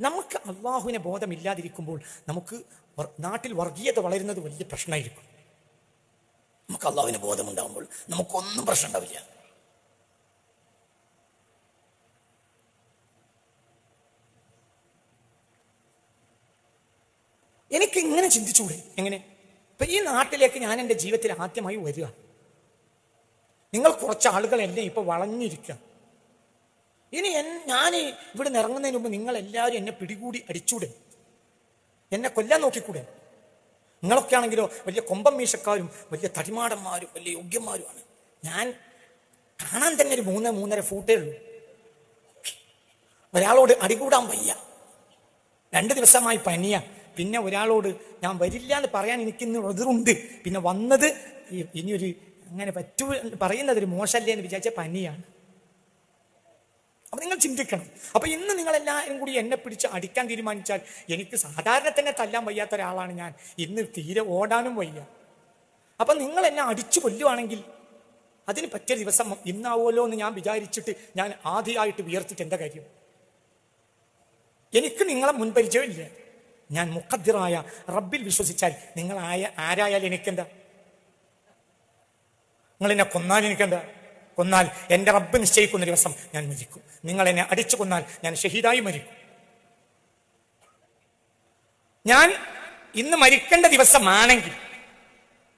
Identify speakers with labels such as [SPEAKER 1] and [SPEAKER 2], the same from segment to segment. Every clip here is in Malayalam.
[SPEAKER 1] നമുക്ക് അള്ളാഹുവിനെ ബോധമില്ലാതിരിക്കുമ്പോൾ നമുക്ക് നാട്ടിൽ വർഗീയത വളരുന്നത് വലിയ പ്രശ്നമായിരിക്കും. നമുക്ക് അള്ളാഹുവിന് ബോധമുണ്ടാകുമ്പോൾ നമുക്കൊന്നും പ്രശ്നം ഉണ്ടാവില്ല. എനിക്ക് ഇങ്ങനെ ചിന്തിച്ചുകൂടെ? എങ്ങനെ? ഇപ്പൊ ഈ നാട്ടിലേക്ക് ഞാൻ എന്റെ ജീവിതത്തിൽ ആദ്യമായി വരിക. നിങ്ങൾ കുറച്ച് ആളുകൾ എന്നെ ഇപ്പൊ വളഞ്ഞിരിക്കുക. ഇനി എൻ ഞാൻ ഇവിടെ നിന്ന് ഇറങ്ങുന്നതിന് മുമ്പ് നിങ്ങൾ എല്ലാവരും എന്നെ പിടികൂടി അടിച്ചൂടെ? എന്നെ കൊല്ലാൻ നോക്കിക്കൂടെ? നിങ്ങളൊക്കെ ആണെങ്കിലോ വലിയ കൊമ്പം മീശക്കാരും വലിയ തടിമാടന്മാരും വലിയ യോഗ്യന്മാരുമാണ്. ഞാൻ കാണാൻ തന്നെ ഒരു മൂന്ന് മൂന്നര ഫൂട്ടേ ഉള്ളൂ. ഒരാളോട് അടികൂടാൻ വയ്യ. രണ്ട് ദിവസമായി പനിയ. പിന്നെ ഒരാളോട് ഞാൻ വരില്ല എന്ന് പറയാൻ എനിക്കിന്ന് എതിറുണ്ട് പിന്നെ വന്നത് ഇനിയൊരു അങ്ങനെ പറ്റൂ പറയുന്നത് ഒരു മോശമല്ലേ എന്ന് വിചാരിച്ച പനിയാണ്. അപ്പൊ നിങ്ങൾ ചിന്തിക്കണം. അപ്പൊ ഇന്ന് നിങ്ങൾ എല്ലാവരും കൂടി എന്നെ പിടിച്ച് അടിക്കാൻ തീരുമാനിച്ചാൽ എനിക്ക് സാധാരണ തന്നെ തല്ലാൻ വയ്യാത്ത ഒരാളാണ് ഞാൻ. ഇന്ന് തീരെ ഓടാനും വയ്യ. അപ്പൊ നിങ്ങൾ എന്നെ അടിച്ചു കൊല്ലുവാണെങ്കിൽ അതിന് പറ്റിയ ദിവസം ഇന്നാവുമല്ലോ എന്ന് ഞാൻ വിചാരിച്ചിട്ട് ഞാൻ ആദ്യമായിട്ട് ഉയർത്തിട്ട് എന്താ കാര്യം? എനിക്ക് നിങ്ങളെ മുൻപരിചയമില്ല. ഞാൻ മുഖദ്ദിറായ റബ്ബിൽ വിശ്വസിച്ചാൽ നിങ്ങൾ ആയ ആരായാലും എനിക്കെന്താ? നിങ്ങൾ എന്നെ കൊന്നാൽ എനിക്കെന്താ? കൊന്നാൽ എന്റെ റബ്ബ് നിശ്ചയിക്കുന്ന ദിവസം ഞാൻ മരിക്കും. നിങ്ങൾ എന്നെ അടിച്ചു കൊന്നാൽ ഞാൻ ഷഹീദായി മരിക്കും. ഞാൻ ഇന്ന് മരിക്കേണ്ട ദിവസമാണെങ്കിൽ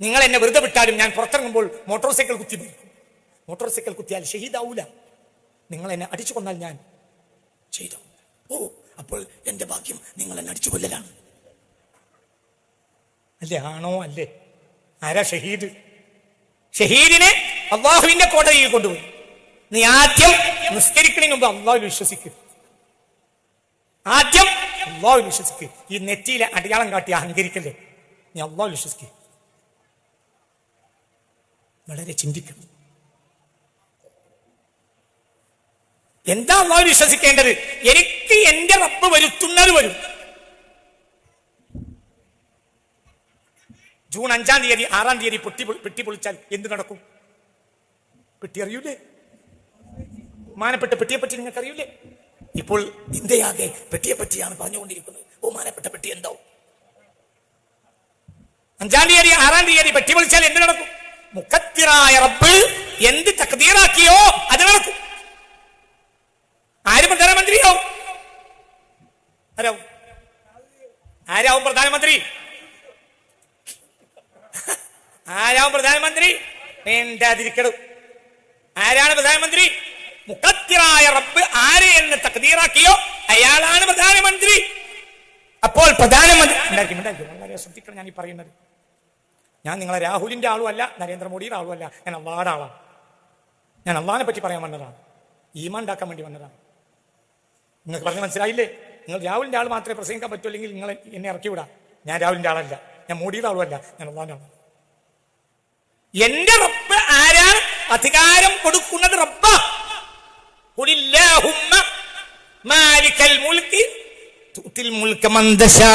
[SPEAKER 1] നിങ്ങൾ എന്നെ വെറുതെ വിട്ടാലും ഞാൻ പുറത്തിറങ്ങുമ്പോൾ മോട്ടോർ സൈക്കിൾ കുത്തി മരിക്കും. മോട്ടോർ സൈക്കിൾ കുത്തിയാൽ ഷഹീദാവൂല. നിങ്ങൾ എന്നെ അടിച്ചു കൊന്നാൽ ഞാൻ ചെയ്തു. ഓ അപ്പോൾ എന്റെ ഭാഗ്യം നിങ്ങൾ എന്നെ അടിച്ചു കൊല്ലലാണ്. അല്ലേ? ആണോ? അല്ലേ? ആരാ ഷഹീദ്? ഷഹീദിനെ അള്ളാഹുവിന്റെ കോടതിയിൽ കൊണ്ടുപോയി. നീ ആദ്യം നിസ്കരിക്കണമെങ്കിൽ മുമ്പ് അള്ളാഹു വിശ്വസിക്കുക ആദ്യം അള്ളാഹു വിശ്വസിക്കുക ഈ നെറ്റിയിലെ അടയാളം കാട്ടി അഹങ്കരിക്കല്ലേ? നീ അള്ളാഹു വിശ്വസിക്കുക വളരെ ചിന്തിക്കണം. എന്താ അള്ളാഹു വിശ്വസിക്കേണ്ടത്? എനിക്ക് എന്റെ റബ്ബ് വരുത്തുന്നത് വരും. ജൂൺ അഞ്ചാം തീയതി ആറാം തീയതി പൊട്ടി പെട്ടി പൊളിച്ചാൽ എന്ത് നടക്കും? പെട്ടി അറിയൂലേ മാനപ്പെട്ട പെട്ടിയെ പറ്റി നിങ്ങൾക്ക് അറിയൂലേ ഇപ്പോൾ ഇന്ത്യയാകെ പെട്ടിയെ പറ്റിയാണ് പറഞ്ഞുകൊണ്ടിരിക്കുന്നത്. ഓ മാനപ്പെട്ട പെട്ടി എന്താവും? അഞ്ചാം തീയതി ആറാം തീയതി പെട്ടി വിളിച്ചാൽ എന്ത് നടക്കും? മുഖത്തിറായ റബ്ബ് എന്ത് തക്തീറാക്കിയോ അത് നടക്കും. ആര് പ്രധാനമന്ത്രിയാവും? ആരാവും? ആരാവും പ്രധാനമന്ത്രി? ആരാവും പ്രധാനമന്ത്രി? വേണ്ടാതിരിക്കണം. ആരാണ് പ്രധാനമന്ത്രി? മുഖത്തിറായ റബ്ബ് ആര് എന്ന് തക്തീറാക്കിയോ അയാളാണ് പ്രധാനമന്ത്രി. അപ്പോൾ പ്രധാനമന്ത്രി ശ്രദ്ധിക്കണം ഞാൻ ഈ പറയുന്നത്. ഞാൻ നിങ്ങളെ രാഹുലിന്റെ ആളും അല്ല നരേന്ദ്രമോദിയുടെ ആളും അല്ല ഞാൻ അള്ളാടെ ആളാണ്. ഞാൻ അള്ളാനെ പറ്റി പറയാൻ വന്നതാണ്. ഈമാൻ ഉണ്ടാക്കാൻ വേണ്ടി വന്നതാണ്. നിങ്ങൾക്ക് പറഞ്ഞ് മനസ്സിലായില്ലേ? നിങ്ങൾ രാഹുലിന്റെ ആൾ മാത്രമേ പ്രസംഗിക്കാൻ പറ്റൂ അല്ലെങ്കിൽ നിങ്ങൾ എന്നെ ഇറക്കി വിടാം. ഞാൻ രാഹുലിന്റെ ആളല്ല. ഞാൻ മോഡിയുടെ ആളുമല്ല. ഞാൻ അള്ളാഹിന്റെ ആളാണ്. എന്റെ റബ്ബ് ആരാണ്? അധികാരം കൊടുക്കുന്നത് റബ്ബ ഖുലില്ലാഹുമ്മ മാലിക്കൽ മുൽക്കി തുത്തിൽ മുൽക്ക മൻ തശാ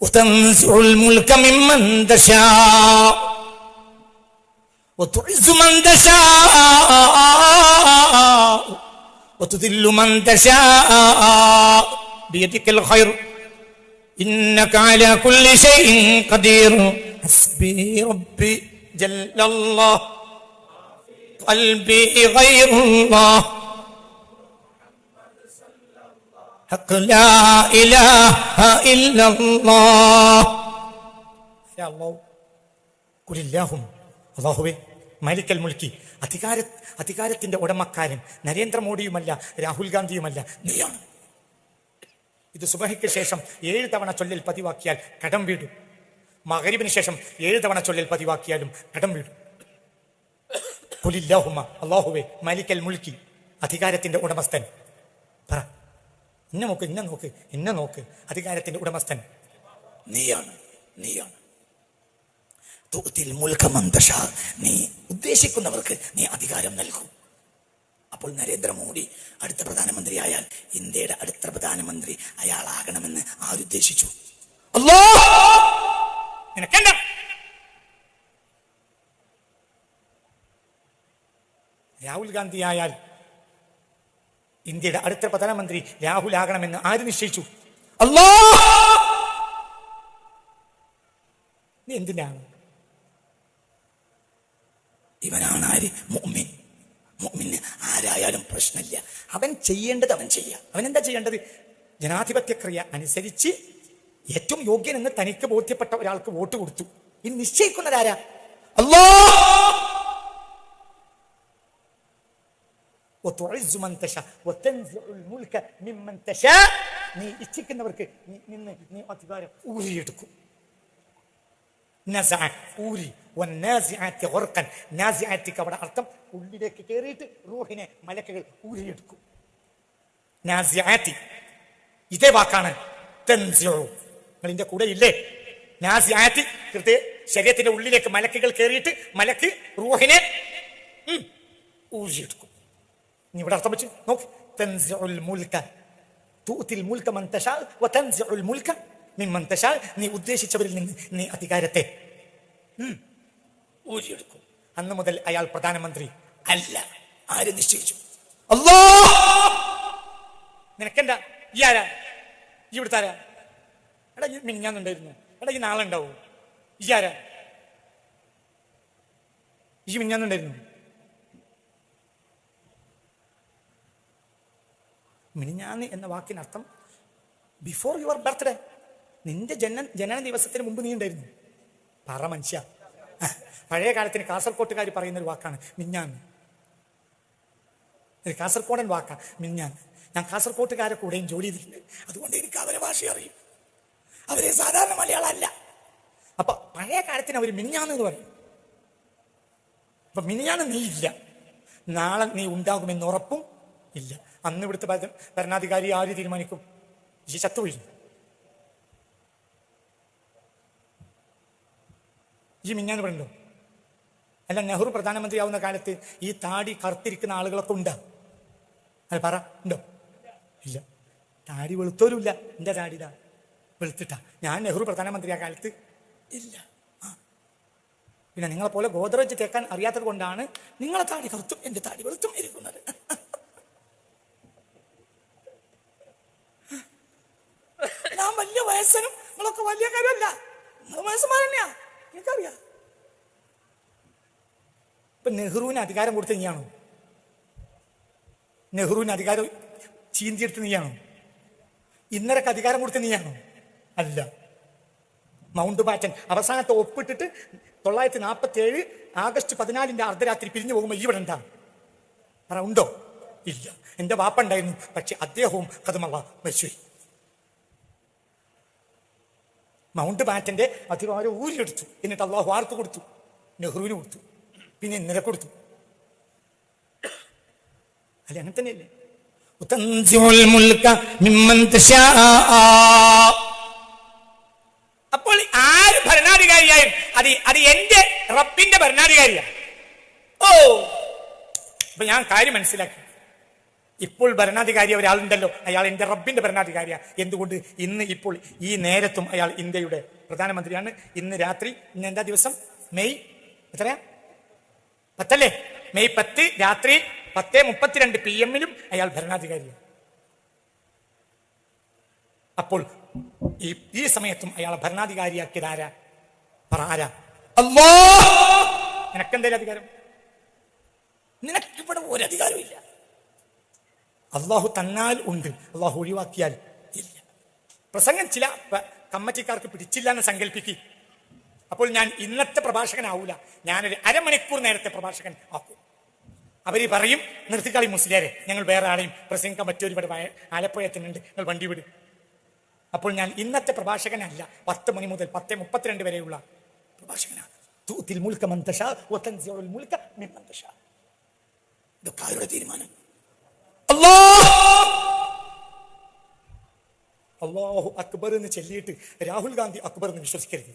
[SPEAKER 1] وتنزع الملك ممن تشاء وتعز من تشاء وتذل من تشاء بيدك الخير إنك على كل شيء قدير حسبي ربي جل الله قلبي غير الله حق لا إله إلا الله يا الله قل اللهم അള്ളാഹുവേ മാലിക്കൽ മുൽക്കി അധികാര അധികാരത്തിന്റെ ഉടമക്കാരൻ നരേന്ദ്രമോദിയുമല്ല രാഹുൽ ഗാന്ധിയുമല്ല നീയാണ് ഇത് സുബഹിക്ക് ശേഷം ഏഴ് തവണ ചൊല്ലിൽ പതിവാക്കിയാൽ കടം വീടും മകരിബിന് ശേഷം ഏഴ് തവണ ചൊല്ലിൽ പതിവാക്കിയാലും കടം വീടും. കുലില്ലാഹുമ അള്ളാഹുവേ മാലിക്കൽ മുൽക്കി അധികാരത്തിന്റെ ഉടമസ്ഥൻ. പറ. ഇന്നെ നോക്ക് ഇന്നെ നോക്ക് ഇന്നെ നോക്ക് അധികാരത്തിന്റെ ഉടമസ്ഥൻ. നീയാണ് നീയാണ്. നീ ഉദ്ദേശിക്കുന്നവർക്ക് നീ അധികാരം നൽകൂ. അപ്പോൾ നരേന്ദ്രമോദി അടുത്ത പ്രധാനമന്ത്രി ആയാൽ ഇന്ത്യയുടെ അടുത്ത പ്രധാനമന്ത്രി അയാളാകണമെന്ന് ആരുദ്ദേശിച്ചു? അല്ലോ നിനക്കെന്താ? രാഹുൽ ഗാന്ധി ആയാൽ ഇന്ത്യയുടെ അടുത്ത പ്രധാനമന്ത്രി രാഹുൽ ആകണമെന്ന് ആര് നിശ്ചയിച്ചു? അല്ലോ എന്തിനാണ്? ഇവനാണ് ആര്? മുഅ്മിൻ. മുഅ്മിന് ആരായാലും പ്രശ്നമില്ല. അവൻ ചെയ്യേണ്ടത് അവൻ ചെയ്യുക അവൻ എന്താ ചെയ്യേണ്ടത്? ജനാധിപത്യക്രിയ അനുസരിച്ച് ഏറ്റവും യോഗ്യനെന്ന് തനിക്ക് ബോധ്യപ്പെട്ട ഒരാൾക്ക് വോട്ട് കൊടുത്തു. ഇനി നിശ്ചയിക്കുന്നതാരാ? അല്ലോ! നീ ഇച്ഛിക്കുന്നവർക്ക് നിന്ന് നീ അധികാരം ഊരിയെടുക്കും. ഊരി അവിടെ അർത്ഥം ഉള്ളിലേക്ക് കയറിയിട്ട് റൂഹിനെ മലക്കുകൾ ഊരിയെടുക്കും. ഇതേ വാക്കാണ് തൻസിയോ നിങ്ങൾ ഇതിന്റെ കൂടെ ഇല്ലേ? നാസിആത്തി കൃത്യ ശരീരത്തിന്റെ ഉള്ളിലേക്ക് മലക്കുകൾ കയറിയിട്ട് മലക്ക് റൂഹിനെ ഊർജിയെടുക്കും നീ ഇവിടെ അർത്ഥം വെച്ച് നോക്ക്. തൻസിഉൽ മുൽക തൂത്തിൽ മുൽക മൻ നീ ഉദ്ദേശിച്ചവരിൽ നിന്ന് നീ അധികാരത്തെ ഊരിയെടുക്കും അന്ന് മുതൽ അയാൾ പ്രധാനമന്ത്രി അല്ല. ആര് നിശ്ചയിച്ചു? അല്ലോ നിനക്കെന്താ? ഈ ആരാ? എടാ ഈ മിനിഞ്ഞാന്നുണ്ടായിരുന്നു എടാ ഈ നാളെ ഉണ്ടാവൂ. ഈ ആരാ? ഈ മിനിഞ്ഞാന്നുണ്ടായിരുന്നു മിനിഞ്ഞാന്ന് എന്ന വാക്കിനർത്ഥം ബിഫോർ യുവർ ബർത്ത്ഡേ നിന്റെ ജന ജനന ദിവസത്തിന് മുമ്പ് നീ ഉണ്ടായിരുന്നു. പറ മനുഷ്യ. പഴയ കാലത്തിന് കാസർകോട്ടുകാർ പറയുന്ന ഒരു വാക്കാണ് മിഞ്ഞാന്ന് കാസർകോടൻ വാക്കാണ് വാക്കാ മിഞ്ഞാന്ന് ഞാൻ കാസർകോട്ടുകാരെ കൂടെയും ജോലി ചെയ്തിട്ടുണ്ട്. അതുകൊണ്ട് എനിക്ക് അവരെ ഭാഷ അറിയും. അവരെ സാധാരണ മലയാളമല്ല. അപ്പൊ പഴയ കാലത്തിന് അവർ മിനിഞ്ഞാന്ന് പറയും. അപ്പൊ മിനിഞ്ഞാന്ന് നീ ഇല്ല. നാളെ നീ ഉണ്ടാകുമെന്ന് ഉറപ്പും ഇല്ല. അന്ന് ഇവിടുത്തെ ഭര- ഭരണാധികാരി ആര് തീരുമാനിക്കും? ഈ ചത്തുവീഴും ഈ മിഞ്ഞാന്ന് പറഞ്ഞോ അല്ല നെഹ്റു പ്രധാനമന്ത്രിയാവുന്ന കാലത്ത് ഈ താടി കറുത്തിരിക്കുന്ന ആളുകളൊക്കെ ഉണ്ടാ? അല്ല പറ ഉണ്ടോ? ഇല്ല. താടി വെളുത്തോരുമില്ല എന്റെ താടി ഇതാ? വെളുത്തിട്ടാ. ഞാൻ നെഹ്റു പ്രധാനമന്ത്രിയാ കാലത്ത് ഇല്ല. പിന്നെ നിങ്ങളെ പോലെ ഗോദ്രേജ് തേക്കാൻ അറിയാത്തത് കൊണ്ടാണ് നിങ്ങളെ താടി കറുത്തും എന്റെ താടി വെളുത്തും ഇരിക്കുന്നത്. ഞാൻ വലിയ വയസ്സനും നിങ്ങളൊക്കെ വലിയ കാര്യമല്ല. നിങ്ങൾ വയസ്സന്മാരെന്നെയാ എനിക്കറിയാം ഇപ്പൊ നെഹ്റുവിന് അധികാരം കൊടുത്ത നീയാണോ? നെഹ്റുവിന് അധികാരം ചീന്തിയെടുത്ത് നീയാണോ? ഇന്നരക്ക് അധികാരം കൊടുത്ത നീയാണോ? അല്ല. മൗണ്ട് ബാറ്റൻ അവസാനത്തെ ഒപ്പിട്ടിട്ട് തൊള്ളായിരത്തി നാൽപ്പത്തി ഏഴ് ആഗസ്റ്റ് പതിനാലിന്റെ അർദ്ധരാത്രി പിരിഞ്ഞു പോകുമ്പോൾ ഇവിടെ ഉണ്ടാ പറ ഉണ്ടോ? ഇല്ല. എന്റെ വാപ്പ ഉണ്ടായിരുന്നു. പക്ഷെ അദ്ദേഹവും കഥമള മരിച്ചു മൗണ്ട് ബാറ്റന്റെ അധികാരം ഊരിയെടുത്തു. എന്നിട്ട് അള്ളാഹു ആർക്ക് കൊടുത്തു? നെഹ്റുവിന് കൊടുത്തു. പിന്നെ ഇന്നലെ കൊടുത്തു. അല്ലെ അങ്ങനെ തന്നെയല്ലേ? മുൽക്ക മിമ്മൻ തശാ. അപ്പോൾ ആര് ഭരണാധികാരിയായും അത് അത് എന്റെ റബ്ബിന്റെ ഭരണാധികാരിയാണ് ഓ! അപ്പൊ ഞാൻ കാര്യം മനസ്സിലാക്കി. ഇപ്പോൾ ഭരണാധികാരി ഒരാളുണ്ടല്ലോ. അയാൾ എന്റെ റബ്ബിന്റെ ഭരണാധികാരിയാ. എന്തുകൊണ്ട് ഇന്ന് ഇപ്പോൾ ഈ നേരത്തും അയാൾ ഇന്ത്യയുടെ പ്രധാനമന്ത്രിയാണ്. ഇന്ന് രാത്രി ഇന്ന് എന്താ ദിവസം? മെയ് എത്രയാ? പത്തല്ലേ? മെയ് പത്ത് രാത്രി പത്ത് മുപ്പത്തിരണ്ട് പി എമ്മിലും അയാൾ ഭരണാധികാരിയാണ് അപ്പോൾ ഈ ഈ സമയത്തും അയാൾ ഭരണാധികാരിയാക്കിയത് ആരാ? പറ ആരാ? അല്ലോ നിനക്കെന്തേലും അധികാരം? നിനക്കിവിടെ ഒരു അധികാരം ഇല്ല. അള്ളാഹു തന്നാൽ ഉണ്ട്. അള്ളാഹു ഒഴിവാക്കിയാൽ ഇല്ല. പ്രസംഗം ചില കമ്മറ്റിക്കാർക്ക് പിടിച്ചില്ല എന്ന് സങ്കല്പിക്കും. അപ്പോൾ ഞാൻ ഇന്നത്തെ പ്രഭാഷകനാവൂല. ഞാനൊരു അരമണിക്കൂർ നേരത്തെ പ്രഭാഷകൻ ആക്കും. അവർ പറയും നിർത്തിക്കളി മുസ്ലിയാരെ. ഞങ്ങൾ വേറെ ആളെയും പ്രസംഗിക്കാൻ പറ്റിയൊരു ആലപ്പുഴ എത്തുന്നുണ്ട്. നിങ്ങൾ വണ്ടി വിട്. അപ്പോൾ ഞാൻ ഇന്നത്തെ പ്രഭാഷകനല്ല. പത്ത് മണി മുതൽ പത്ത് മുപ്പത്തിരണ്ട് വരെയുള്ള പ്രഭാഷകനാണ് തൂത്തിൽ മുൽക്ക മന്തഷ ഒത്തൻസിയോൾ മുൽക്ക മിമ്മന്തഷ ഇതൊക്കെ ആരുടെ തീരുമാനം അള്ളാഹു അക്ബർ എന്ന് ചൊല്ലിയിട്ട് രാഹുൽ ഗാന്ധി അക്ബർ എന്ന് വിശ്വസിക്കരുത്.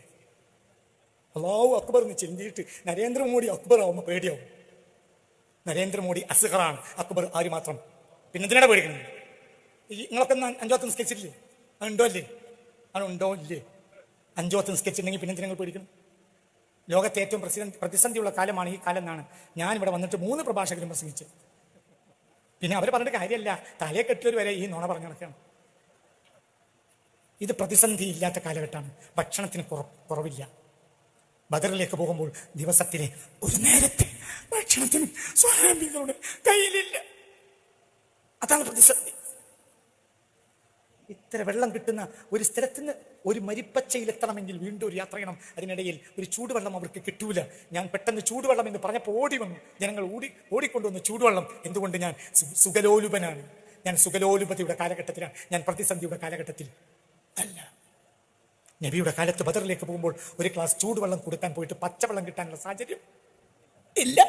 [SPEAKER 1] അള്ളാഹു അക്ബർ എന്ന് ചൊല്ലിയിട്ട് നരേന്ദ്രമോദി അക്ബർ ആവുമ്പോൾ പേടിയാവും. നരേന്ദ്രമോദി അസഹറാണ് അക്ബർ ആര് മാത്രം? പിന്നെ എന്തിനാണ് പേടിക്കുന്നത് ഈ നിങ്ങളൊക്കെ അഞ്ചോത്ത് നിസ്കരിച്ചിട്ടില്ലേ? അത് ഉണ്ടോ അല്ലേ? അത് ഉണ്ടോ ഇല്ലേ? അഞ്ചോത്ത് നിസ്കരിച്ചിട്ടുണ്ടെങ്കിൽ പിന്നെ എന്തിനാ പേടിക്കണം? ലോകത്തെ ഏറ്റവും പ്രതിസന്ധിയുള്ള കാലമാണ് ഈ കാലം എന്നാണ് ഞാൻ ഇവിടെ വന്നിട്ട് മൂന്ന് പ്രഭാഷകരും പ്രസംഗിച്ച്. പിന്നെ അവർ പറഞ്ഞിട്ട് കാര്യമല്ല തലയെ കെട്ടിയവർ വരെ ഈ നുണ പറഞ്ഞു നടക്കുകയാണ്. ഇത് പ്രതിസന്ധി ഇല്ലാത്ത കാലഘട്ടമാണ്. ഭക്ഷണത്തിന് കുറവില്ല. ബദറിലേക്ക് പോകുമ്പോൾ ദിവസത്തിലെ ഒരു നേരത്തെ ഭക്ഷണത്തിന് സ്വാമികളുടെ കയ്യിലില്ല. അതാണ് പ്രതിസന്ധി. ഇത്ര വെള്ളം കിട്ടുന്ന ഒരു സ്ഥലത്ത് നിന്ന് ഒരു മരിപ്പച്ചയിലെത്തണമെങ്കിൽ വീണ്ടും ഒരു യാത്ര ചെയ്യണം. അതിനിടയിൽ ഒരു ചൂടുവെള്ളം അവർക്ക് കിട്ടൂല. ഞാൻ പെട്ടെന്ന് ചൂടുവെള്ളം എന്ന് പറഞ്ഞപ്പോൾ ഓടി വന്നു. ജനങ്ങൾ ഓടി ഓടിക്കൊണ്ടുവന്നു ചൂടുവെള്ളം എന്തുകൊണ്ട് ഞാൻ സുഖലോലുപനാണ്? ഞാൻ സുഖലോലുപതയുടെ കാലഘട്ടത്തിലാണ്. ഞാൻ പ്രതിസന്ധിയുടെ കാലഘട്ടത്തിൽ അല്ല. നബിയുടെ കാലത്ത് ബദറിലേക്ക് പോകുമ്പോൾ ഒരു ക്ലാസ് ചൂടുവെള്ളം കൊടുക്കാൻ പോയിട്ട് പച്ചവെള്ളം കിട്ടാനുള്ള സാഹചര്യം ഇല്ല.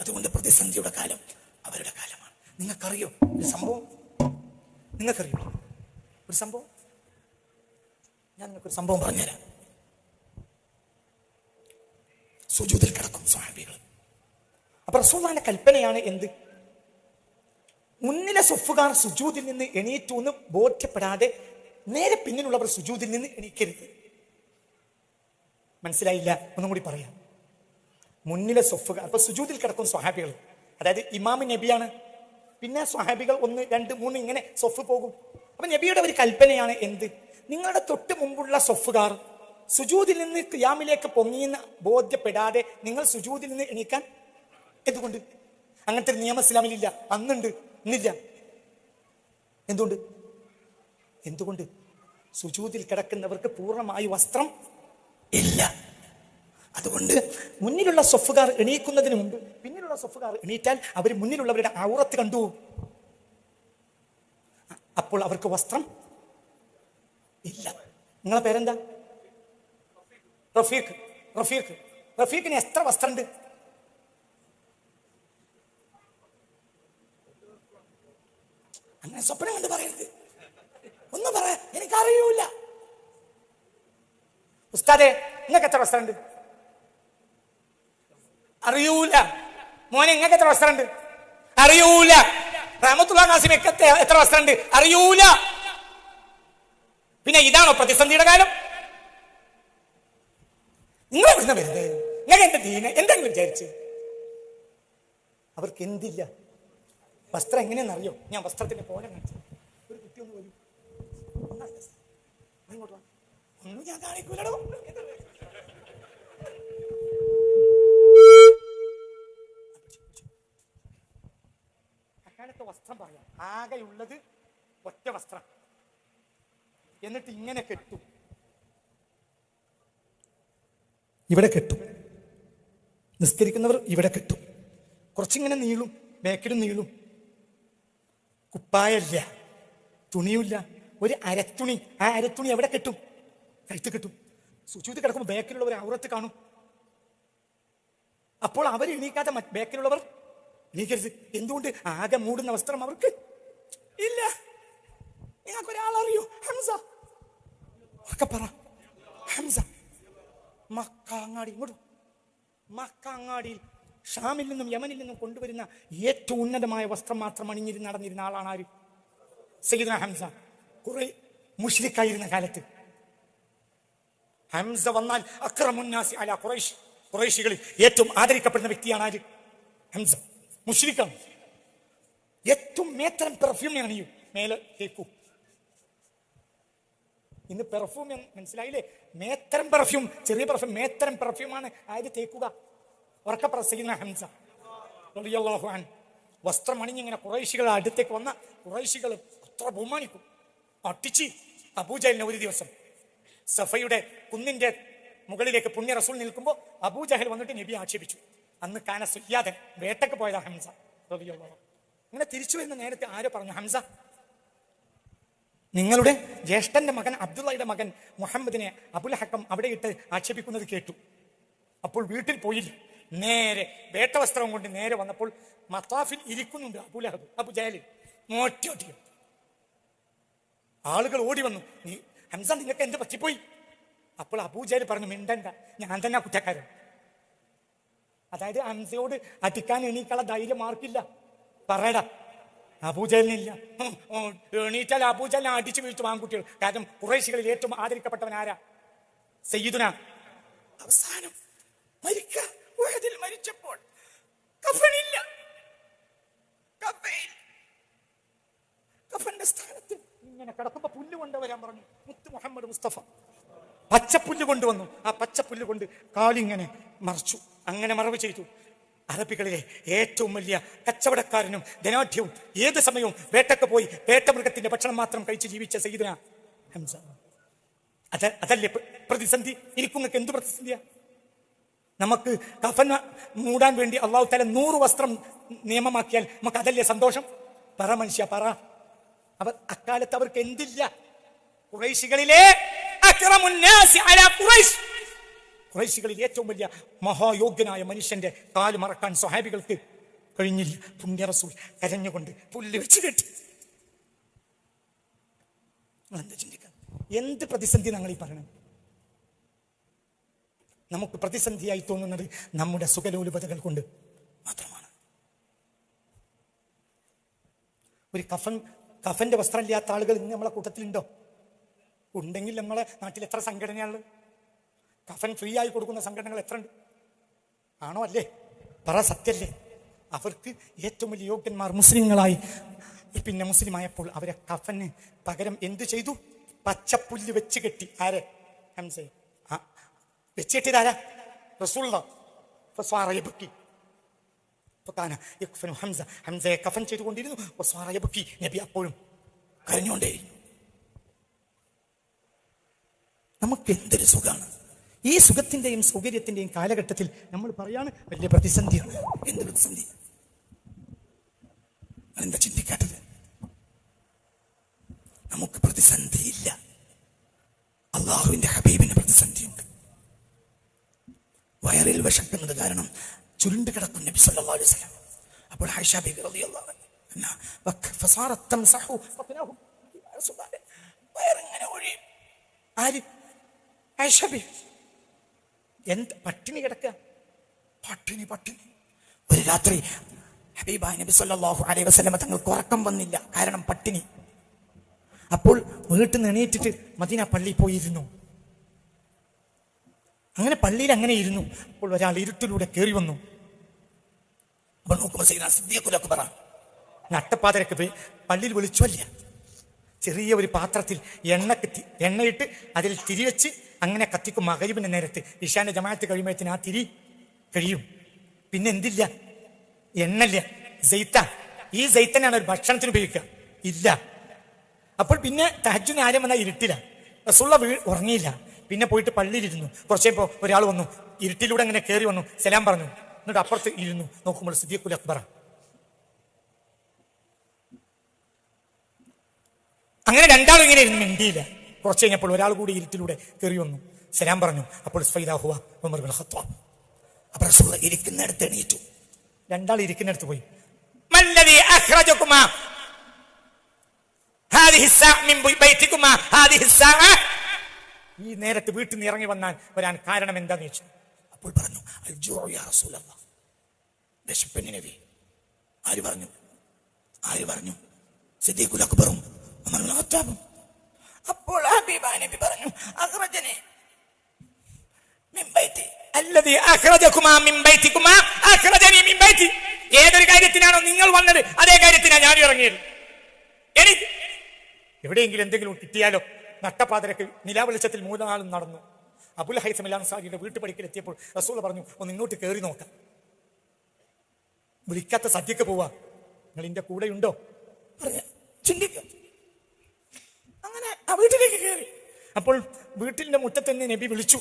[SPEAKER 1] അതുകൊണ്ട് പ്രതിസന്ധിയുടെ കാലം അവരുടെ കാലമാണ്. നിങ്ങൾക്കറിയോ സംഭവം? നിങ്ങൾക്കറിയോ? ഒരു സംഭവം? ഞാൻ നിങ്ങൾക്കൊരു സംഭവം പറഞ്ഞുതരാം. സുജൂതിൽ കിടക്കും സ്വാഭികൾ അപ്പൊ റസൂള്ളാന്റെ കൽപ്പനയാണ് എന്ത്? മുന്നിലെ സൊഫുകാർ സുജൂതിൽ നിന്ന് എണീറ്റു എന്ന് ബോധ്യപ്പെടാതെ നേരെ പിന്നിലുള്ളവർ സുജൂതിൽ നിന്ന് എണീക്കരുത്. മനസ്സിലായില്ല? ഒന്നും കൂടി പറയാം. മുന്നിലെ സൊഫുകാർ അപ്പൊ സുജൂതിൽ കിടക്കും സ്വഹാബികൾ അതായത് ഇമാമി നബിയാണ്. പിന്നെ സ്വഹാബികൾ ഒന്ന് രണ്ട് മൂന്ന് ഇങ്ങനെ സൊഫ് പോകും. അപ്പൊ നബിയുടെ ഒരു കൽപ്പനയാണ് എന്ത്? നിങ്ങളുടെ തൊട്ട് മുമ്പുള്ള സൊഫുകാർ സുജൂതിൽ നിന്ന് ക്യാമിലേക്ക് പൊങ്ങിയെന്ന് ബോധ്യപ്പെടാതെ നിങ്ങൾ സുജൂതിൽ നിന്ന് എണീക്കാൻ എന്തുകൊണ്ട്? അങ്ങനത്തെ നിയമം ഇസ്ലാമിലില്ല. അന്നുണ്ട് ഇന്നില്ല. എന്തുകൊണ്ട്? എന്തുകൊണ്ട്? സുജൂതിൽ കിടക്കുന്നവർക്ക് പൂർണമായി വസ്ത്രം ഇല്ല. അതുകൊണ്ട് മുന്നിലുള്ള സ്വഫുകാർ എണീക്കുന്നതിന് മുമ്പ് പിന്നിലുള്ള സ്വഫുകാർ എണീറ്റാൽ അവർ മുന്നിലുള്ളവരുടെ ഔറത്ത് കണ്ടു. അപ്പോൾ അവർക്ക് വസ്ത്രം ഇല്ല. നിങ്ങളെ പേരെന്താ? റഫീഖ് റഫീഖ്. റഫീഖിന് എത്ര വസ്ത്രമുണ്ട് അങ്ങനെ സ്വപ്നം കണ്ട് പറയരുത്. ഒന്നും പറയാ എനിക്കറിയൂല. ഉസ്താദെ നിങ്ങൾക്ക് എത്ര വസ്ത്രമുണ്ട് അറിയൂല. മോനെ എങ്ങനെ എത്ര വസ്ത്രമുണ്ട് അറിയൂല. റഹമത്തുള്ള കാസിമൊക്കെ എത്ര- വസ്ത്രമുണ്ട് അറിയൂല. പിന്നെ ഇതാണോ പ്രതിസന്ധിയുടെ കാലം? നിങ്ങൾ എവിടുന്ന വരുന്നത്? നിങ്ങൾ എന്റെ ദീന? എന്തെങ്കിലും വിചാരിച്ച്. അവർക്ക് എന്തില്ല? വസ്ത്രം എങ്ങനെയെന്നറിയോ ഞാൻ വസ്ത്രത്തിന്റെ പോലെ കാണിച്ചു. ഒരു കുട്ടി ഒന്ന് വരും. ഒന്നും ഞാൻ കാണിക്കൂലടോ. ആകെയുള്ളത് ഒറ്റ വസ്ത്രം. എന്നിട്ട് ഇങ്ങനെ കെട്ടും. ഇവിടെ കെട്ടും. നിസ്കരിക്കുന്നവർ ഇവിടെ കെട്ടും. കുറച്ചിങ്ങനെ നീളും മേക്കിലും നീളും. കുപ്പായല്ല തുണിയുമില്ല. ഒരു അരത്തുണി ആ അരത്തുണി എവിടെ കെട്ടും? കഴുത്ത് കെട്ടും. സുചിത് കിടക്കുമ്പോൾ ബേക്കിലുള്ളവർ ഔറത്ത് കാണും. അപ്പോൾ അവർ എണീക്കാത്ത ബേക്കിലുള്ളവർ എണീക്കരുത്. എന്തുകൊണ്ട് ആകെ മൂടുന്ന വസ്ത്രം അവർക്ക്? ഇല്ല. നിങ്ങൾക്ക് ഒരാളറിയോ ഹംസ. ഒക്കെ പറ. ഹംസ. മക്കാങ്ങാടി. ഇങ്ങോട്ട്. മക്കാങ്ങാടിയിൽ ഷാമിൽ നിന്നും യമനിൽ നിന്നും കൊണ്ടുവരുന്ന ഏറ്റവും ഉന്നതമായ വസ്ത്രം മാത്രം അണിഞ്ഞിരുന്ന് നടന്നിരുന്ന ആളാണ് ആര്? സയ്യിദ് ഹംസ. കുറെ മുഷ്രിക്കായിരുന്ന കാലത്ത്. ഹംസ വന്നാൽ അക്രമുന്നാസി അല ഖുറൈഷ്. കുറേശികളിൽ ഏറ്റവും ആദരിക്കപ്പെടുന്ന വ്യക്തിയാണ് ആര്? ഹംസ. മുഷ്രിക്കാണ്. ഏറ്റവും മേത്തരം പെർഫ്യൂം ഞാൻ അണിയും മേലെ തേക്കൂ. ഇന്ന് പെർഫ്യൂം മനസ്സിലായില്ലേ? മേത്തരം പെർഫ്യൂം ചെറിയ പെർഫ്യൂം മേത്തരം പെർഫ്യൂമാണ് ആര് തേക്കുക? ഉറക്ക പ്രസംഗിക്കുന്ന ഹംസ. റളിയല്ലാഹു അൻഹു. വസ്ത്രം അണിഞ്ഞിങ്ങനെ കുറേശികൾ അടുത്തേക്ക് വന്ന കുറേശികൾ അത്ര ബഹുമാനിക്കും. അട്ടിച്ച് അബൂജഹലിനെ ഒരു ദിവസം സഫയുടെ കുന്നിന്റെ മുകളിലേക്ക് പുണ്യ റസൂൽ നിൽക്കുമ്പോൾ അബൂജഹൽ വന്നിട്ട് നബി ആക്ഷേപിച്ചു. അന്ന് കാന സുയ്യാദൻ വേട്ടക്ക് പോയതാ ഹംസ. റളിയല്ലാഹു. ഇങ്ങനെ തിരിച്ചു വരുന്ന നേരത്തെ ആരോ പറഞ്ഞു? ഹംസ. നിങ്ങളുടെ ജ്യേഷ്ഠന്റെ മകൻ അബ്ദുള്ളയുടെ മകൻ മുഹമ്മദിനെ അബുൽ ഹക്കം അവിടെ ഇട്ട് ആക്ഷേപിക്കുന്നത് കേട്ടു. അപ്പോൾ വീട്ടിൽ പോയില്ല നേരെ വേട്ടവസ്ത്രം കൊണ്ട് നേരെ വന്നപ്പോൾ മത്താഫിൽ ഇരിക്കുന്നുണ്ട് അബുലഹബ് അബു ജയലിൽ മോറ്റോട്ടിയോ ആളുകൾ ഓടി വന്നു. നീ ഹംസ നിങ്ങൾക്ക് എന്ത് പറ്റിപ്പോയി? അപ്പോൾ അബൂജയിൽ പറഞ്ഞു മിണ്ടണ്ട ഞാൻ തന്നെ കുറ്റക്കാരൻ. അതായത് ഹംസയോട് അടിക്കാൻ എണീക്കുള്ള ധൈര്യം ആർക്കില്ല പറയടാ അബൂജലിനില്ല. എണീറ്റാൽ അബൂജലിനെ അടിച്ചു വീഴ്ത്തും ആൺകുട്ടികൾ. കാരണം കുറേശികളിൽ ഏറ്റവും ആദരിക്കപ്പെട്ടവൻ ആരാ? സയ്യിദുന. അവസാനം മരിക്ക. മരിച്ചപ്പോൾ കഫനില്ല. കഫന്റെ സ്ഥാനത്ത് ഇങ്ങനെ കിടക്കുമ്പോ പുല്ല് കൊണ്ടുവരാൻ പറഞ്ഞു. മുത്ത് മുഹമ്മദ് മുസ്തഫ. പച്ചപ്പുല്ല് കൊണ്ടുവന്നു. ആ പച്ചപ്പുല്ല് കൊണ്ട് കാലിങ്ങനെ മറച്ചു. അങ്ങനെ മറവ് ചെയ്തു. അറബികളിലെ ഏറ്റവും വലിയ കച്ചവടക്കാരനും ധനാഢ്യവും ഏത് സമയവും വേട്ടക്ക് പോയി വേട്ടമൃഗത്തിന്റെ ഭക്ഷണം മാത്രം കഴിച്ച് ജീവിച്ച സയ്യിദന ഹംസ. അത് അതല്ലേ പ്രതിസന്ധി? എനിക്കുങ്ങൾക്ക് എന്ത് പ്രതിസന്ധിയാ? നമുക്ക് കഫൻ മൂടാൻ വേണ്ടി അള്ളാഹു തല നൂറ് വസ്ത്രം നിയമമാക്കിയാൽ നമുക്ക് അതല്ലേ സന്തോഷം? പറ മനുഷ്യ പറ. അവർ അക്കാലത്ത് അവർക്ക് എന്തില്ല? കുറൈശികളിലെ അക്രമുന്നാസി അലാ ഖുറൈശ്. ഖുറൈശികളിൽ ഏറ്റവും വലിയ മഹായോഗ്യനായ മനുഷ്യന്റെ കാൽ മറക്കാൻ സ്വഹാബികൾക്ക് കഴിഞ്ഞില്ല. പുണ്യറസൂൽ കരഞ്ഞുകൊണ്ട് പുല്ല് വെച്ച് കെട്ടി. എന്താ ചിന്തിക്കാം? എന്ത് പ്രതിസന്ധി ഞങ്ങൾ ഈ പറയണം? നമുക്ക് പ്രതിസന്ധിയായി തോന്നുന്നത് നമ്മുടെ സുഖലോലുപതകൾ കൊണ്ട് മാത്രമാണ്. ഒരു കഫൻ കഫന്റെ വസ്ത്രമില്ലാത്ത ആളുകൾ ഇന്ന് നമ്മളെ കൂട്ടത്തിലുണ്ടോ? ഉണ്ടെങ്കിൽ നമ്മളെ നാട്ടിൽ എത്ര സംഘടനയാണുള്ളത്? കഫൻ ഫ്രീ ആയി കൊടുക്കുന്ന സംഘടനകൾ എത്ര ഉണ്ട് ആണോ അല്ലേ? പറ സത്യല്ലേ? അവർക്ക് ഏറ്റവും വലിയ യോഗ്യന്മാർ മുസ്ലിങ്ങളായി. പിന്നെ മുസ്ലിം ആയപ്പോൾ അവരെ കഫന് പകരം എന്ത് ചെയ്തു? പച്ചപ്പുല്ല് വെച്ച് കെട്ടി. ആരെ? ഹംസ വെച്ച് കെട്ടിയത് ആരാ? ഹംസ ഹംസയെ കഫൻ ചെയ്തുകൊണ്ടിരുന്നു. ബുക്കി. നബി അപ്പോഴും കരഞ്ഞുകൊണ്ടേയിരുന്നു. നമുക്ക് എന്തൊരു സുഖമാണ് ഈ സുഖത്തിന്റെയും സൗകര്യത്തിന്റെയും കാലഘട്ടത്തിൽ നമ്മൾ പറയാണ് വലിയ പ്രതിസന്ധിയാണ്. എന്ത് പ്രതിസന്ധി? എന്താ ചിന്തിക്കാത്തത്? നമുക്ക് പ്രതിസന്ധിയില്ല. അള്ളാഹുവിന്റെ ഹബീബിന് പ്രതിസന്ധിയുണ്ട്. വയറിൽ വിശക്കുന്നത് കാരണം ചുരുണ്ട് കിടക്കും നബി സല്ലല്ലാഹു അലൈഹി വസല്ലം. അപ്പോൾ ആയിഷ ബീബി റളിയല്ലാഹു അൻഹ വഖ ഫസാറത് തംസഹു ഫഖനഹു റസൂലല്ലാഹ്, വയറിങ്ങനെ ഒഴിയും ആര്? ആയിഷ ബീബി. എന്ത് പട്ടിണി കിടക്കുക പട്ടിണി പട്ടിണി. ഒരു രാത്രി ഹബീബ നബി സല്ലല്ലാഹു അലൈ വസ്ലമ തങ്ങൾക്ക് ഉറക്കം വന്നില്ല. കാരണം പട്ടിണി. അപ്പോൾ വീട്ടിൽ നിന്ന് എണീറ്റിട്ട് മദീന പള്ളിയിൽ പോയിരുന്നു. അങ്ങനെ പള്ളിയിൽ അങ്ങനെ ഇരുന്നു. അപ്പോൾ ഒരാൾ ഇരുട്ടിലൂടെ കയറി വന്നു. അപ്പോൾ നോക്കുമ്പോൾ സിദ്ധിയക്കുലൊക്കെ പറ നട്ടപ്പാതരക്ക് പോയി പള്ളിയിൽ വിളിച്ചല്ല ചെറിയ ഒരു പാത്രത്തിൽ എണ്ണ എണ്ണയിട്ട് അതിൽ തിരി വെച്ച് അങ്ങനെ കത്തിക്കും മകരിവിന്റെ നേരത്ത്. ഇഷാന്റെ ജമാഅത്ത് കഴിയുമ്പോഴത്തിന് ആ തിരി കഴിയും. പിന്നെ എന്തില്ല? എണ്ണല്ല. ജെയ്ത്ത ഈ ജെയ്ത്തനാണ് ഒരു ഭക്ഷണത്തിന് ഉപയോഗിക്കുക. ഇല്ല. അപ്പോൾ പിന്നെ തഹജുന് ആരും വന്നാൽ ഇരുട്ടില്ല. റസുള്ള വീ ഉറങ്ങിയില്ല. പിന്നെ പോയിട്ട് പള്ളിയിലിരുന്നു. കുറച്ചേപ്പോ ഒരാൾ വന്നു. ഇരുട്ടിലൂടെ അങ്ങനെ കയറി വന്നു. സലാം പറഞ്ഞു. എന്നിട്ട് അപ്പുറത്ത് ഇരുന്നു. നോക്കുമ്പോൾ സിദ്ദീഖുൽ അക്ബറ. അങ്ങനെ രണ്ടാളും ഇങ്ങനെ ഇരുന്നു മിണ്ടിയില്ല. കുറച്ച് കഴിഞ്ഞപ്പോൾ ഒരാൾ കൂടി ഇരുട്ടിലൂടെ കയറി വന്നു. സലാം പറഞ്ഞു. അപ്പോൾ ഇരിക്കുന്നിടത്ത് എണീറ്റു. രണ്ടാൾ ഇരിക്കുന്നിടത്ത് പോയി. ഈ നേരത്ത് വീട്ടിൽ നിന്ന് ഇറങ്ങി വന്നാൽ വരാൻ കാരണം എന്താന്ന് ചോദിച്ചു. അപ്പോൾ പറഞ്ഞു നബി ആര് പറഞ്ഞു? ആര് പറഞ്ഞു? സിദ്ദീഖുൽ അക്ബറും അമർ അപ്പോൾ ഹബീബ നബി പറഞ്ഞു അഹ്റജനെ ഏതൊരു കാര്യത്തിനാണോ നിങ്ങൾ വന്നത് അതേ കാര്യത്തിനാ ഞാൻ ഇറങ്ങിയത്. എനിക്ക് എവിടെയെങ്കിലും എന്തെങ്കിലും കിട്ടിയാലോ? നട്ടപ്പാതിരക്ക് നിലാവെളിച്ചത്തിൽ മൂന്നാളും നടന്നു. അബുൽ ഹൈസം അൻസാരിയുടെ വീട്ടുപടിക്കൽ എത്തിയപ്പോൾ റസൂൽ പറഞ്ഞു ഒന്ന് ഇങ്ങോട്ട് കയറി നോക്കാം. വിളിക്കാത്ത സദ്യക്ക് പോവാ. നിങ്ങൾ എന്റെ കൂടെയുണ്ടോ? പറഞ്ഞ ചിന്തിക്കും. അങ്ങനെ ആ വീട്ടിലേക്ക് കയറി അപ്പോൾ വീട്ടിന്റെ മുറ്റത്ത് നിന്ന് നബി വിളിച്ചു.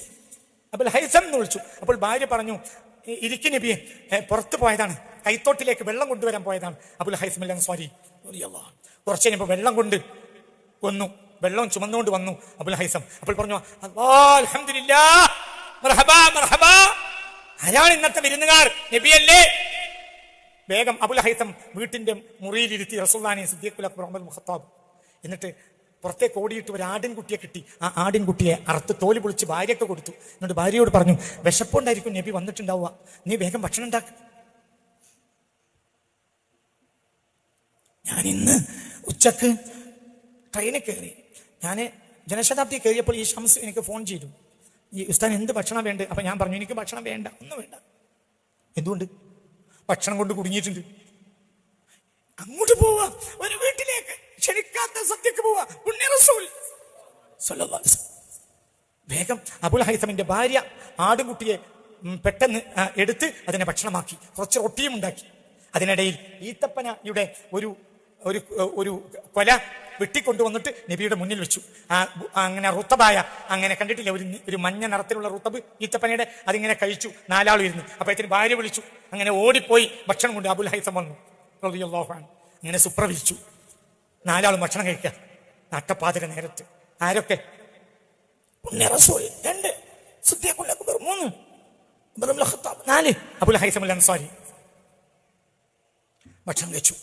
[SPEAKER 1] അപ്പോൾ ഹൈസം എന്ന് വിളിച്ചു. അപ്പോൾ ഭാര്യ പറഞ്ഞു ഇരിക്കു ഏ, പുറത്ത് പോയതാണ്. കൈത്തോട്ടിലേക്ക് വെള്ളം കൊണ്ടുവരാൻ പോയതാണ്. അബുൽ ഹൈസം അല്ല സോറി കുറച്ച് കഴിഞ്ഞപ്പോൾ വെള്ളം കൊണ്ട് വന്നു. വെള്ളം ചുമന്നുകൊണ്ട് വന്നു അബുൽ ഹൈസം. അപ്പോൾ പറഞ്ഞു "അല്ലാ, അൽഹംദുലില്ലാ, മർഹബാ മർഹബാ. ആരാണ് ഇന്നത്തെ വിരുന്നുകാർ? നബിയല്ലേ. വേഗം അബുൽ ഹൈസം വീട്ടിന്റെ മുറിയിലിരുത്തി റസൂല്ലാനി സിദ്ദീഖുൽ അക്ബർ അഹമ്മദ് എന്നിട്ട് പുറത്തേക്ക് ഓടിയിട്ട് ഒരു ആടിൻകുട്ടിയെ കിട്ടി. ആ ആടിൻകുട്ടിയെ അറുത്ത് തോൽ പൊളിച്ച് ഭാര്യയൊക്കെ കൊടുത്തു. എന്നിട്ട് ഭാര്യയോട് പറഞ്ഞു വിശപ്പുണ്ടായിരിക്കും നബി വന്നിട്ടുണ്ടാവുക. നീ വേഗം ഭക്ഷണം ഉണ്ടാക്ക. ഞാൻ ഇന്ന് ഉച്ചയ്ക്ക് ട്രെയിനിൽ കയറി. ഞാൻ ജനശതാബ്ദി കയറിയപ്പോൾ ഈ ഷംസ് എനിക്ക് ഫോൺ ചെയ്തു. ഈ ഉസ്താൻ എന്ത് ഭക്ഷണം വേണ്ട? അപ്പൊ ഞാൻ പറഞ്ഞു എനിക്ക് ഭക്ഷണം വേണ്ട ഒന്നും വേണ്ട. എന്തുകൊണ്ട്? ഭക്ഷണം കൊണ്ട് കുടുങ്ങിയിട്ടുണ്ട്. അങ്ങോട്ട് പോവാ ഒരു ക്ഷണിക്കാത്ത സത്യക്ക് പോവാ. പുണ്യ റസൂൽ. വേഗം അബുൽ ഹൈസമിന്റെ ഭാര്യ ആടുകുട്ടിയെ പെട്ടെന്ന് എടുത്ത് അതിനെ ഭക്ഷണമാക്കി. കുറച്ച് റൊട്ടിയും ഉണ്ടാക്കി. അതിനിടയിൽ ഈത്തപ്പനയുടെ ഒരു ഒരു ഒരു കൊല വെട്ടിക്കൊണ്ടുവന്നിട്ട് നബിയുടെ മുന്നിൽ വെച്ചു. ആ അങ്ങനെ റുത്തബായ അങ്ങനെ കണ്ടിട്ടില്ല? ഒരു ഒരു മഞ്ഞ നിറത്തിലുള്ള റുത്തബ് ഈത്തപ്പനയുടെ അതിങ്ങനെ കഴിച്ചു. നാലാളും ഇരുന്നു. അപ്പോഴത്തിന് ഭാര്യ വിളിച്ചു. അങ്ങനെ ഓടിപ്പോയി ഭക്ഷണം കൊണ്ട് അബുൽ ഹൈസം വന്നു. അങ്ങനെ സുപ്രവിച്ചു നാലാളും ഭക്ഷണം കഴിക്കുക നട്ടപ്പാതിര നേരത്ത്. ആരൊക്കെ? രണ്ട്. മൂന്ന്. നാല്. അബുൽ ഹൈസമുൽ അൻസാരി. ഭക്ഷണം കഴിച്ചു.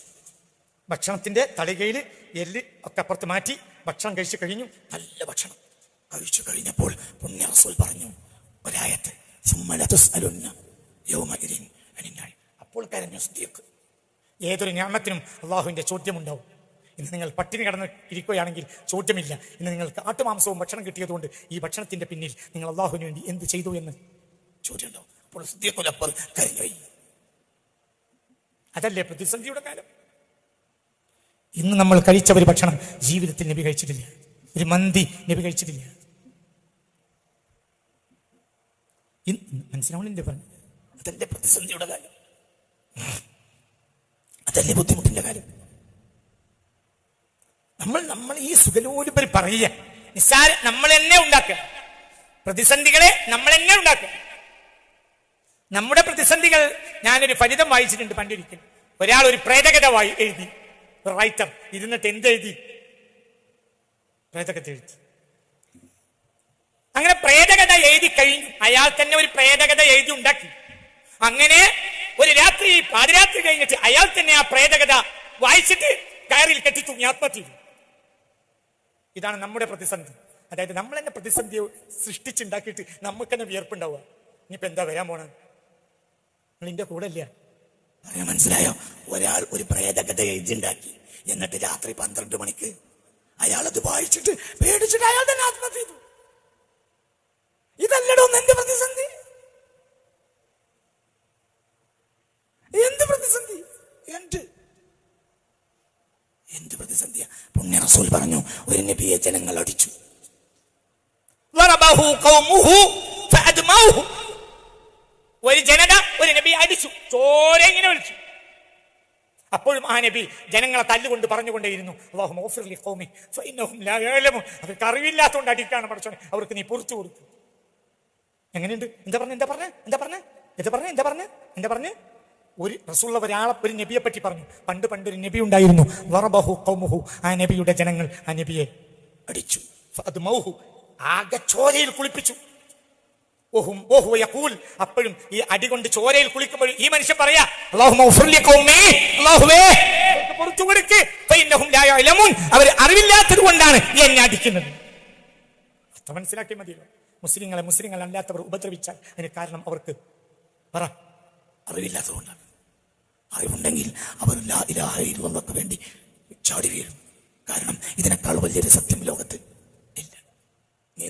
[SPEAKER 1] ഭക്ഷണത്തിന്റെ തളികയിൽ എല്ല് ഒക്കെ അപ്പുറത്ത് മാറ്റി ഭക്ഷണം കഴിച്ചു കഴിഞ്ഞു. നല്ല ഭക്ഷണം. കഴിച്ചു കഴിഞ്ഞപ്പോൾ പുണ്യ റസൂൽ പറഞ്ഞു ഒരായത്ത്. അപ്പോൾ കരഞ്ഞു സുദ്ദീഖ്. ഏതൊരു ഞാമത്തിനും അള്ളാഹുവിന്റെ ചോദ്യമുണ്ടാവും. ഇന്ന് നിങ്ങൾ പട്ടിണി കടന്ന് ഇരിക്കുകയാണെങ്കിൽ ചോദ്യമില്ല. ഇന്ന് നിങ്ങൾക്ക് ആട്ടുമാംസവും ഭക്ഷണം കിട്ടിയതുകൊണ്ട് ഈ ഭക്ഷണത്തിന്റെ പിന്നിൽ നിങ്ങൾ അള്ളാഹുവിന് വേണ്ടി എന്ത് ചെയ്തു എന്ന് ചോദ്യമുണ്ടോ? അപ്പോൾ സിദ്ദീഖുലപ്പർ കരഞ്ഞുപോയി അതല്ലേ പ്രതിസന്ധിയുടെ കാലം? ഇന്ന് നമ്മൾ കഴിച്ച ഒരു ഭക്ഷണം ജീവിതത്തിൽ നബി കഴിച്ചിട്ടില്ല. ഒരു മന്തി നബി കഴിച്ചിട്ടില്ല. മനസ്സിലാവണില്ലേ പറഞ്ഞു? അതല്ലേ പ്രതിസന്ധിയുടെ കാലം? അതല്ലേ ബുദ്ധിമുട്ടിന്റെ കാര്യം നമ്മൾ നമ്മൾ ഈ സുഖലോലുപരി പറയുക. നിസ്സാര നമ്മൾ എന്നെ ഉണ്ടാക്കുക. പ്രതിസന്ധികളെ നമ്മൾ എന്നെ ഉണ്ടാക്കുക. നമ്മുടെ പ്രതിസന്ധികൾ ഞാനൊരു ഫലിതം വായിച്ചിട്ടുണ്ട് പണ്ടൊരിക്കൽ. ഒരാൾ ഒരു പ്രേതകഥ വായി എഴുതി. ഒരു റൈറ്റർ ഇരുന്നിട്ട് എന്തെഴുതി? പ്രേതകഥ എഴുതി. അങ്ങനെ പ്രേതകഥ എഴുതി കഴിഞ്ഞു. അയാൾ തന്നെ ഒരു പ്രേതകഥ എഴുതി ഉണ്ടാക്കി. അങ്ങനെ ഒരു രാത്രി പാതിരാത്രി കഴിഞ്ഞിട്ട് അയാൾ തന്നെ ആ പ്രേതകഥ വായിച്ചിട്ട് കയറിൽ കെട്ടി തൂങ്ങി ആത്മഹത്യ ഇതാണ് നമ്മുടെ പ്രതിസന്ധി. അതായത് നമ്മൾ തന്നെ പ്രതിസന്ധിയെ സൃഷ്ടിച്ചുണ്ടാക്കിയിട്ട് നമുക്ക് തന്നെ വിയർപ്പുണ്ടാവുക. ഇനിയിപ്പോ എന്താ വരാൻ പോണ? നിങ്ങൾ കൂടെ ഇല്ല?
[SPEAKER 2] മനസ്സിലായോ? ഒരാൾ ഒരു പ്രേതകഥ എഴുതിണ്ടാക്കി. എന്നിട്ട് രാത്രി പന്ത്രണ്ട് മണിക്ക് അയാൾ അത് വായിച്ചിട്ട് പേടിച്ചിട്ട് അയാൾ തന്നെ ആത്മഹത്യ ചെയ്തു. ഇതല്ലടോ എന്റെ പ്രതിസന്ധി എന്ത് പ്രതിസന്ധി എന്ത് എന്ത് പ്രതിസന്ധിയ പുണ്യ റസൂൽ പറഞ്ഞു ഒരു നബിയെ ജനങ്ങൾ അടിച്ചു.
[SPEAKER 1] ഒരു ജനത ഒരു നബി അടിച്ചു. ചോര ഇങ്ങനെ വിളിച്ചു. അപ്പോഴും ആ നബി ജനങ്ങളെ തല്ലുകൊണ്ട് പറഞ്ഞുകൊണ്ടേയിരുന്നു. അവർക്ക് അറിവില്ലാത്തതുകൊണ്ട് അടിക്കാണ് പഠിച്ചോണെ അവർക്ക് നീ പൊറിച്ചു കൊടുക്കും. എങ്ങനെയുണ്ട്? എന്താ എന്താ പറഞ്ഞു? എന്താ പറഞ്ഞു? എന്താ പറഞ്ഞു? എന്താ പറഞ്ഞു? എന്താ പറഞ്ഞു? ഒരു റസൂള്ള ഒരാളെ ഒരു നബിയെ പറ്റി പറഞ്ഞു. പണ്ട് പണ്ട് ഒരു നബി ഉണ്ടായിരുന്നു. വറബഹു കൗമുഹു ആ നബിയുടെ ജനങ്ങൾ ആ നബിയെ
[SPEAKER 2] അടിച്ചു.
[SPEAKER 1] ഫഅദ്മൗഹു. ആകെ ചോരയിൽ കുളിപ്പിച്ചു. ഓഹും ഓഹു യഖൂൽ. അപ്പോഴും ഈ അടി കൊണ്ട് ചോരയിൽ കുളിക്കുമ്പോൾ ഈ മനുഷ്യൻ പറയാ അവർ അറിവില്ലാത്തത് കൊണ്ടാണ് എന്നെ അടിക്കുന്നത്. അത്ര മനസ്സിലാക്കി മതിയല്ലോ മുസ്ലിങ്ങളെ മുസ്ലിങ്ങൾ അല്ലാത്തവർ ഉപദ്രവിച്ചാൽ അതിന് കാരണം അവർക്ക് പറ
[SPEAKER 2] അറിവില്ലാത്തതുകൊണ്ടാണ് അറിവുണ്ടെങ്കിൽ അവർ ലാ ഇലാഹ വേണ്ടി ചാടി വീഴും. കാരണം ഇതിനേക്കാൾ വലിയൊരു സത്യം ലോകത്ത് ഇല്ല. നീ